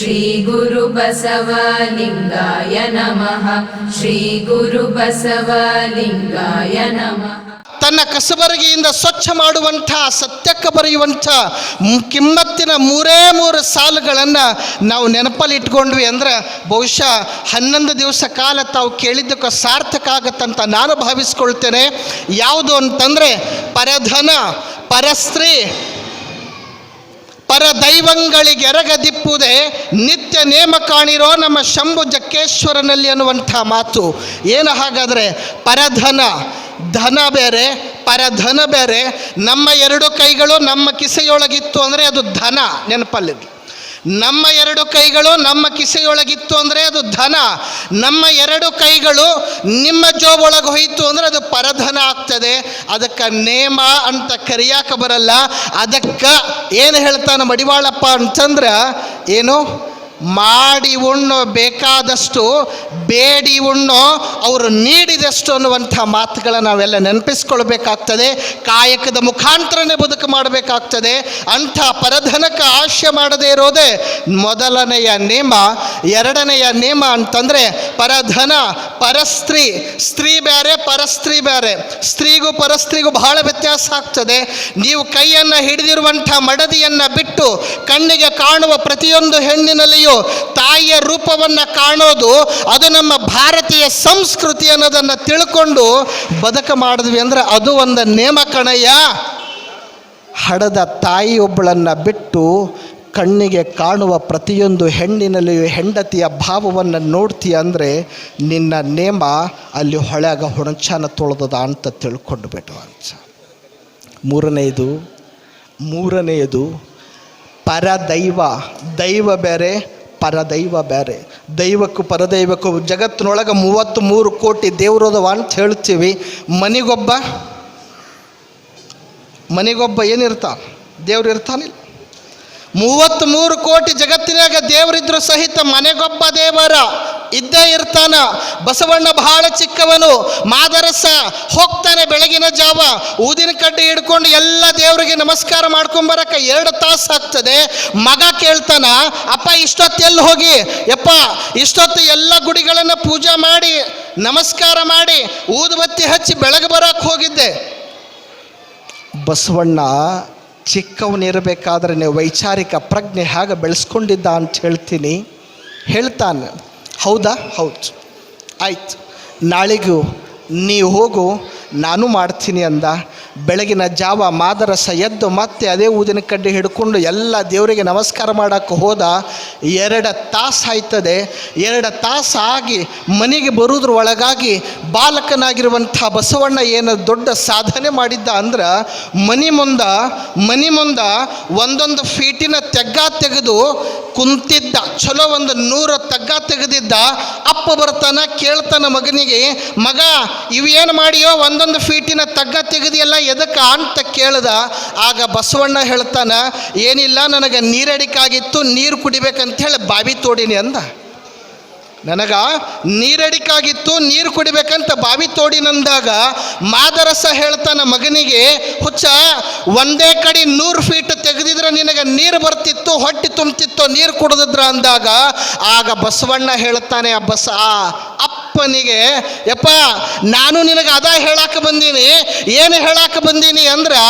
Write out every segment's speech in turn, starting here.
श्रीगुरुबसवलिङ्गाय नमः श्रीगुरुबसवलिङ्गाय नमः ತನ್ನ ಕಸಬರಗಿಯಿಂದ ಸ್ವಚ್ಛ ಮಾಡುವಂಥ ಸತ್ಯಕ್ಕೆ ಬರೆಯುವಂಥ ಮ್- ಕಿಮ್ಮತ್ತಿನ ಮೂರೇ ಮೂರು ಸಾಲುಗಳನ್ನು ನಾವು ನೆನಪಲ್ಲಿ ಇಟ್ಕೊಂಡ್ವಿ ಅಂದ್ರೆ ಬಹುಶಃ ಹನ್ನೊಂದು ದಿವಸ ಕಾಲ ತಾವು ಕೇಳಿದ್ದಕ್ಕೆ ಸಾರ್ಥಕ ಆಗತ್ತಂತ ನಾನು ಭಾವಿಸ್ಕೊಳ್ತೇನೆ ಯಾವುದು ಅಂತಂದರೆ ಪರಧನ ಪರಸ್ತ್ರೀ ಪರದೈವಂಗಳಿಗೆ ಎರಗದಿಪ್ಪುದೇ ನಿತ್ಯ ನೇಮ ಕಾಣಿರೋ ನಮ್ಮ ಶಂಭು ಜಕ್ಕೇಶ್ವರನಲ್ಲಿ ಅನ್ನುವಂಥ ಮಾತು. ಏನು ಹಾಗಾದರೆ? ಪರಧನ, ಧನ ಬೇರೆ, ಪರಧನ ಬೇರೆ. ನಮ್ಮ ಎರಡು ಕೈಗಳು ನಮ್ಮ ಕಿಸೆಯೊಳಗಿತ್ತು ಅಂದರೆ ಅದು ಧನ, ನೆನಪಲ್ಲಿರಲಿ. ನಮ್ಮ ಎರಡು ಕೈಗಳು ನಮ್ಮ ಕಿಸೆಯೊಳಗಿತ್ತು ಅಂದರೆ ಅದು ಧನ. ನಮ್ಮ ಎರಡು ಕೈಗಳು ನಿಮ್ಮ ಜೋಬೊಳಗೆ ಹೋಯಿತು ಅಂದರೆ ಅದು ಪರಧನ ಆಗ್ತದೆ. ಅದಕ್ಕೆ ನೇಮ ಅಂತ ಕರಿಯಾಕ ಬರಲ್ಲ. ಅದಕ್ಕೆ ಏನು ಹೇಳ್ತಾನೆ ಮಡಿವಾಳಪ್ಪ ಅಂತಂದ್ರೆ, ಏನು? ಮಾಡಿ ಉಣ್ಣೋ ಬೇಕಾದಷ್ಟು, ಬೇಡಿ ಉಣ್ಣೋ, ಅವರು ನೀಡಿದಷ್ಟು ಅನ್ನುವಂಥ ಮಾತುಗಳನ್ನು ನಾವೆಲ್ಲ ನೆನಪಿಸ್ಕೊಳ್ಬೇಕಾಗ್ತದೆ. ಕಾಯಕದ ಮುಖಾಂತರನೇ ಬದುಕು ಮಾಡಬೇಕಾಗ್ತದೆ. ಅಂಥ ಪರಧನಕ್ಕೆ ಆಶೆ ಮಾಡದೇ ಇರೋದೇ ಮೊದಲನೆಯ ನಿಯಮ ಎರಡನೆಯ ನಿಯಮ ಅಂತಂದರೆ ಪರಧನ, ಪರಸ್ತ್ರೀ. ಸ್ತ್ರೀ ಬೇರೆ ಪರಸ್ತ್ರೀ ಬೇರೆ ಸ್ತ್ರೀಗೂ ಪರಸ್ತ್ರೀಗೂ ಬಹಳ ವ್ಯತ್ಯಾಸ ಆಗ್ತದೆ. ನೀವು ಕೈಯನ್ನು ಹಿಡಿದಿರುವಂಥ ಮಡದಿಯನ್ನು ಬಿಟ್ಟು ಕಣ್ಣಿಗೆ ಕಾಣುವ ಪ್ರತಿಯೊಂದು ಹೆಣ್ಣಿನಲ್ಲಿಯೂ ತಾಯಿಯ ರೂಪವನ್ನು ಕಾಣೋದು, ಅದು ನಮ್ಮ ಭಾರತೀಯ ಸಂಸ್ಕೃತಿ ಅನ್ನೋದನ್ನು ತಿಳ್ಕೊಂಡು ಬದಕ ಮಾಡಿದ್ವಿ ಅಂದ್ರೆ ಅದು ಒಂದು ನೇಮ ಕಣಯ್ಯ. ಹಡದ ತಾಯಿಯೊಬ್ಬಳನ್ನು ಬಿಟ್ಟು ಕಣ್ಣಿಗೆ ಕಾಣುವ ಪ್ರತಿಯೊಂದು ಹೆಣ್ಣಿನಲ್ಲಿಯೂ ಹೆಂಡತಿಯ ಭಾವವನ್ನು ನೋಡ್ತೀಯ ಅಂದರೆ ನಿನ್ನ ನೇಮ ಅಲ್ಲಿ ಹೊಳೆಗ ಹುಣಚಾನ ತೊಳೆದದ ಅಂತ ತಿಳ್ಕೊಂಡು ಬಿಟ್ಟು ಅಂತ ಮೂರನೆಯದು ಮೂರನೆಯದು ಪರದೈವ, ದೈವ ಬೇರೆ ಪರದೈವ ಬೇರೆ ದೈವಕ್ಕೂ ಪರದೈವಕ್ಕೂ ಜಗತ್ತಿನೊಳಗೆ ಮೂವತ್ತು ಮೂರು ಕೋಟಿ ದೇವರದವ ಅಂತ ಹೇಳ್ತೀವಿ. ಮನೆಗೊಬ್ಬ? ಮನೆಗೊಬ್ಬ ಏನಿರ್ತಾನ? ದೇವ್ರು ಇರ್ತಾನಿಲ್ಲ. ಮೂವತ್ತ್ಮೂರು ಕೋಟಿ ಜಗತ್ತಿನಾಗ ದೇವರಿದ್ರು ಸಹಿತ ಮನೆಗೊಬ್ಬ ದೇವರ ಇದ್ದೇ ಇರ್ತಾನ. ಬಸವಣ್ಣ ಬಹಳ ಚಿಕ್ಕವನು. ಮಾದರಸ ಹೋಗ್ತಾನೆ ಬೆಳಗಿನ ಜಾವ. ಊದಿನ ಕಡ್ಡಿ ಹಿಡ್ಕೊಂಡು ಎಲ್ಲ ದೇವರಿಗೆ ನಮಸ್ಕಾರ ಮಾಡ್ಕೊಂಬರಕ್ಕೆ ಎರಡು ತಾಸು ಆಗ್ತದೆ. ಮಗ ಕೇಳ್ತಾನ, ಅಪ್ಪ, ಇಷ್ಟೊತ್ತು ಎಲ್ಲಿ ಹೋಗಿ? ಯಪ್ಪ, ಇಷ್ಟೊತ್ತು ಎಲ್ಲ ಗುಡಿಗಳನ್ನು ಪೂಜೆ ಮಾಡಿ, ನಮಸ್ಕಾರ ಮಾಡಿ, ಊದುಬತ್ತಿ ಹಚ್ಚಿ ಬೆಳಗ್ಗೆ ಬರಕ್ಕೆ ಹೋಗಿದ್ದೆ. ಬಸವಣ್ಣ ಚಿಕ್ಕವನಿರಬೇಕಾದ್ರೆ ನೀವು ವೈಚಾರಿಕ ಪ್ರಜ್ಞೆ ಹೇಗೆ ಬೆಳೆಸ್ಕೊಂಡಿದ್ದ ಅಂತ ಹೇಳ್ತೀನಿ. ಹೇಳ್ತಾನೆ, ಹೌದಾ? ಹೌದು. ಆಯ್ತು, ನಾಳೆಗೂ ನೀವು ಹೋಗು ನಾನು ಮಾಡ್ತೀನಿ ಅಂದ. ಬೆಳಗಿನ ಜಾವ ಮಾದರಸ ಎದ್ದು ಮತ್ತೆ ಅದೇ ಊದಿನ ಕಡ್ಡಿ ಹಿಡ್ಕೊಂಡು ಎಲ್ಲ ದೇವರಿಗೆ ನಮಸ್ಕಾರ ಮಾಡೋಕ್ಕೆ ಹೋದ. ಎರಡು ತಾಸು ಆಯ್ತದೆ. ಎರಡು ತಾಸು ಆಗಿ ಮನೆಗೆ ಬರೋದ್ರ ಒಳಗಾಗಿ ಬಾಲಕನಾಗಿರುವಂಥ ಬಸವಣ್ಣ ಏನು ದೊಡ್ಡ ಸಾಧನೆ ಮಾಡಿದ್ದ ಅಂದ್ರೆ ಮನೆ ಮುಂದ ಮನೆ ಮುಂದ ಒಂದೊಂದು ಫೀಟಿನ ತೆಗ್ಗ ತೆಗೆದು ಕುಂತಿದ್ದ. ಚಲೋ ಒಂದು ನೂರು ತಗ್ಗ ತೆಗೆದಿದ್ದ. ಅಪ್ಪ ಬರ್ತಾನ, ಕೇಳ್ತಾನ ಮಗನಿಗೆ, ಮಗ ಇವೇನು ಮಾಡಿಯೋ ಒಂದೊಂದು ಫೀಟಿನ ತಗ್ಗ ತೆಗೆದಿಯಲ್ಲ, ಎದಕ್ಕೆ? ಅಂತ ಕೇಳ್ದ. ಆಗ ಬಸವಣ್ಣ ಹೇಳ್ತಾನ, ಏನಿಲ್ಲ, ನನಗೆ ನೀರಡಿಕಾಗಿತ್ತು ನೀರು ಕುಡಿಬೇಕಂತ ಹೇಳಿ ಬಾವಿ ತೋಡಿನಿ ಅಂದ. ನನಗ ನೀರಡಿಕಾಗಿತ್ತು, ನೀರು ಕುಡಿಬೇಕಂತ ಬಾವಿ ತೋಡಿನಂದಾಗ ಮಾದರಸ ಹೇಳ್ತಾನ ಮಗನಿಗೆ, ಹುಚ್ಚ, ಒಂದೇ ಕಡೆ ನೂರು ಫೀಟ್ ತೆಗೆದಿದ್ರೆ ನಿನಗೆ ನೀರು ಬರ್ತಿತ್ತು, ಹೊಟ್ಟೆ ತುಂಬ್ತಿತ್ತು, ನೀರು ಕುಡಿದಿದ್ರ ಅಂದಾಗ ಆಗ ಬಸವಣ್ಣ ಹೇಳ್ತಾನೆ ಆ ಬಸ ಆ ಅಪ್ಪನಿಗೆ, ಯಪ್ಪ, ನಾನು ನಿನಗೆ ಅದ ಹೇಳಕ್ಕೆ ಬಂದೀನಿ, ಏನು ಹೇಳಕ್ಕೆ ಬಂದೀನಿ ಅಂದ್ರೆ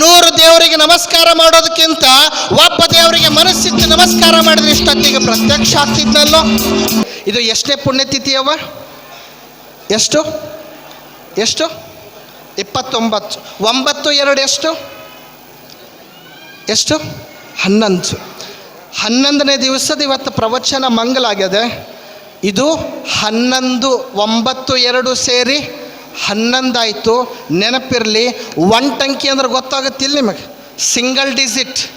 ನೂರು ದೇವರಿಗೆ ನಮಸ್ಕಾರ ಮಾಡೋದಕ್ಕಿಂತ ಒಬ್ಬ ದೇವರಿಗೆ ಮನಸ್ಸಿಟ್ಟು ನಮಸ್ಕಾರ ಮಾಡಿದ್ರೆ ಇಷ್ಟೊತ್ತಿಗೆ ಪ್ರತ್ಯಕ್ಷ ಆಗ್ತಿದ್ನಲ್ಲೋ? ಇದು ಎಷ್ಟನೇ ಪುಣ್ಯತಿಥಿ ಅವ ಎಷ್ಟು? ಎಷ್ಟು? ಇಪ್ಪತ್ತೊಂಬತ್ತು. ಒಂಬತ್ತು, ಎರಡು ಎಷ್ಟು? ಎಷ್ಟು? ಹನ್ನೊಂದು. ಹನ್ನೊಂದನೇ ದಿವಸದ ಇವತ್ತು ಪ್ರವಚನ ಮಂಗಲಾಗಿದೆ ಇದು ಹನ್ನೊಂದು, ಒಂಬತ್ತು, ಎರಡು ಸೇರಿ ಹನ್ನೊಂದಾಯಿತು. ನೆನಪಿರಲಿ, ಒನ್ ಟಂಕಿ ಅಂದ್ರೆ ಗೊತ್ತಾಗುತ್ತಿಲ್ಲ ನಿಮಗೆ. ಸಿಂಗಲ್ ಡಿಜಿಟ್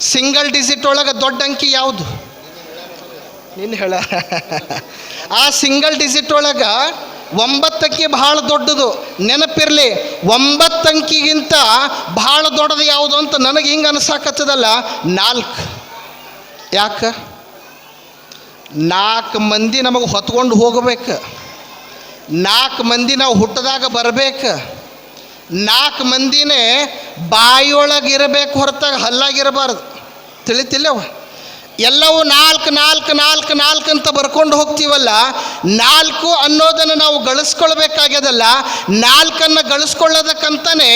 ಸಿಂಗಲ್ ಡಿಜಿಟ್ ಒಳಗೆ ದೊಡ್ಡ ಅಂಕಿ ಯಾವುದು? ನೀನು ಹೇಳ. ಆ ಸಿಂಗಲ್ ಡಿಜಿಟ್ ಒಳಗೆ ಒಂಬತ್ತಕ್ಕೆ ಭಾಳ ದೊಡ್ಡದು. ನೆನಪಿರಲಿ ಒಂಬತ್ತಂಕಿಗಿಂತ ಭಾಳ ದೊಡ್ಡದು ಯಾವುದು ಅಂತ ನನಗೆ ಹಿಂಗೆ ಅನ್ಸಾಕತ್ತದಲ್ಲ, ನಾಲ್ಕು. ಯಾಕೆ? ನಾಲ್ಕು ಮಂದಿ ನಮಗೆ ಹೊತ್ಕೊಂಡು ಹೋಗಬೇಕು. ನಾಲ್ಕು ಮಂದಿ ನಾವು ಹುಟ್ಟದಾಗ ಬರಬೇಕು. ನಾಲ್ಕು ಮಂದಿನೇ ಬಾಯೊಳಗೆ ಇರಬೇಕು ಹೊರತಾಗ ಹಲ್ಲಾಗಿರಬಾರ್ದು ತಿಳಿತಿಲ್ಲವ? ಎಲ್ಲವೂ ನಾಲ್ಕು ನಾಲ್ಕು ನಾಲ್ಕು ನಾಲ್ಕು ಅಂತ ಬರ್ಕೊಂಡು ಹೋಗ್ತೀವಲ್ಲ, ನಾಲ್ಕು ಅನ್ನೋದನ್ನು ನಾವು ಗಳಿಸ್ಕೊಳ್ಬೇಕಾಗ್ಯದಲ್ಲ, ನಾಲ್ಕನ್ನು ಗಳಿಸ್ಕೊಳ್ಳೋದಕ್ಕಂತಾನೆ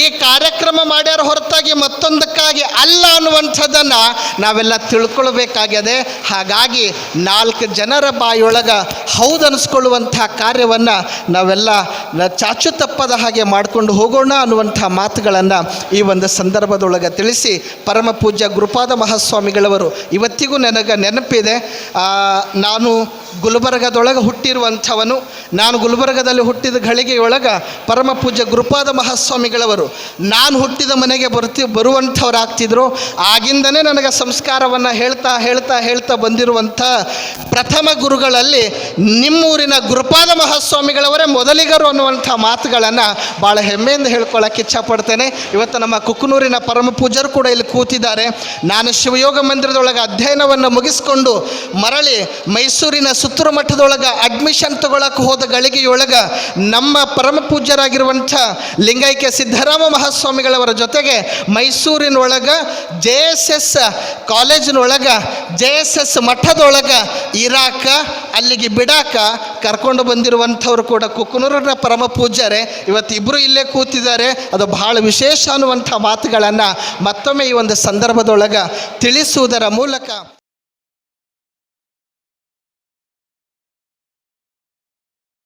ಈ ಕಾರ್ಯಕ್ರಮ ಮಾಡ್ಯಾರ ಹೊರತಾಗಿ ಮತ್ತೊಂದಕ್ಕಾಗಿ ಅಲ್ಲ ಅನ್ನುವಂಥದ್ದನ್ನು ನಾವೆಲ್ಲ ತಿಳ್ಕೊಳ್ಬೇಕಾಗ್ಯದೆ. ಹಾಗಾಗಿ ನಾಲ್ಕು ಜನರ ಬಾಯಿಯೊಳಗೆ ಹೌದನ್ನಿಸ್ಕೊಳ್ಳುವಂಥ ಕಾರ್ಯವನ್ನು ನಾವೆಲ್ಲ ಚಾಚು ತಪ್ಪದ ಹಾಗೆ ಮಾಡಿಕೊಂಡು ಹೋಗೋಣ ಅನ್ನುವಂಥ ಮಾತುಗಳನ್ನು ಈ ಒಂದು ಸಂದರ್ಭದೊಳಗೆ ತಿಳಿಸಿ ಪರಮ ಪೂಜ್ಯ ಗುರುಪಾದ ಮಹಾಸ್ವಾಮಿಗಳವರು ಇವತ್ತಿಗೂ ನನಗೆ ನೆನಪಿದೆ ನಾನು ಗುಲ್ಬರ್ಗದೊಳಗೆ ಹುಟ್ಟಿರುವಂಥವನು. ನಾನು ಗುಲ್ಬರ್ಗದಲ್ಲಿ ಹುಟ್ಟಿದ ಘಳಿಗೆಯೊಳಗೆ ಪರಮ ಪೂಜ್ಯ ಗುರುಪಾದ ಮಹಾಸ್ವಾಮಿಗಳವರು ನಾನು ಹುಟ್ಟಿದ ಮನೆಗೆ ಬರ್ತಿ, ಬರುವಂಥವ್ರಾಗ್ತಿದ್ರು. ಆಗಿಂದನೇ ನನಗೆ ಸಂಸ್ಕಾರವನ್ನು ಹೇಳ್ತಾ ಹೇಳ್ತಾ ಹೇಳ್ತಾ ಬಂದಿರುವಂಥ ಪ್ರಥಮ ಗುರುಗಳಲ್ಲಿ ನಿಮ್ಮೂರಿನ ಗುರುಪಾದ ಮಹಾಸ್ವಾಮಿಗಳವರೇ ಮೊದಲಿಗರು ಅನ್ನುವಂಥ ಮಾತುಗಳನ್ನು ಭಾಳ ಹೆಮ್ಮೆಯಿಂದ ಹೇಳ್ಕೊಳ್ಳೋಕೆ ಇಚ್ಛಪಡ್ತೇನೆ. ಇವತ್ತು ನಮ್ಮ ಕುಕ್ಕನೂರಿನ ಪರಮ ಪೂಜರು ಕೂಡ ಇಲ್ಲಿ ಕೂತಿದ್ದಾರೆ. ನಾನು ಶಿವಯೋಗ ಮಂದಿರದೊಳಗೆ ಅಧ್ಯಯನವನ್ನು ಮುಗಿಸ್ಕೊಂಡು ಮರಳಿ ಮೈಸೂರಿನ ಸುತ್ತೂರು ಮಠದೊಳಗೆ ಅಡ್ಮಿಷನ್ ತಗೊಳಕ್ಕೆ ಹೋದ ಗಳಿಗೆಯೊಳಗೆ ನಮ್ಮ ಪರಮ ಪೂಜ್ಯರಾಗಿರುವಂಥ ಲಿಂಗೈಕ್ಯ ಸಿದ್ದರಾಮ ಮಹಾಸ್ವಾಮಿಗಳವರ ಜೊತೆಗೆ ಮೈಸೂರಿನೊಳಗೆ ಜೆ ಎಸ್ ಎಸ್ ಕಾಲೇಜಿನೊಳಗೆ ಜೆ ಎಸ್ ಎಸ್ ಮಠದೊಳಗೆ ಇರಾಕ, ಅಲ್ಲಿಗೆ ಬಿಡಾಕ ಕರ್ಕೊಂಡು ಬಂದಿರುವಂಥವ್ರು ಕೂಡ ಕುಕ್ಕನೂರಿನ ಪರಮ ಪೂಜ್ಯರೇ. ಇವತ್ತು ಇಬ್ಬರು ಇಲ್ಲೇ ಕೂತಿದ್ದಾರೆ. ಅದು ಬಹಳ ವಿಶೇಷ ಅನ್ನುವಂಥ ಮಾತುಗಳನ್ನು ಮತ್ತೊಮ್ಮೆ ಈ ಒಂದು ಸಂದರ್ಭದೊಳಗೆ ತಿಳಿಸುವುದರ ಮೂಲಕ логіка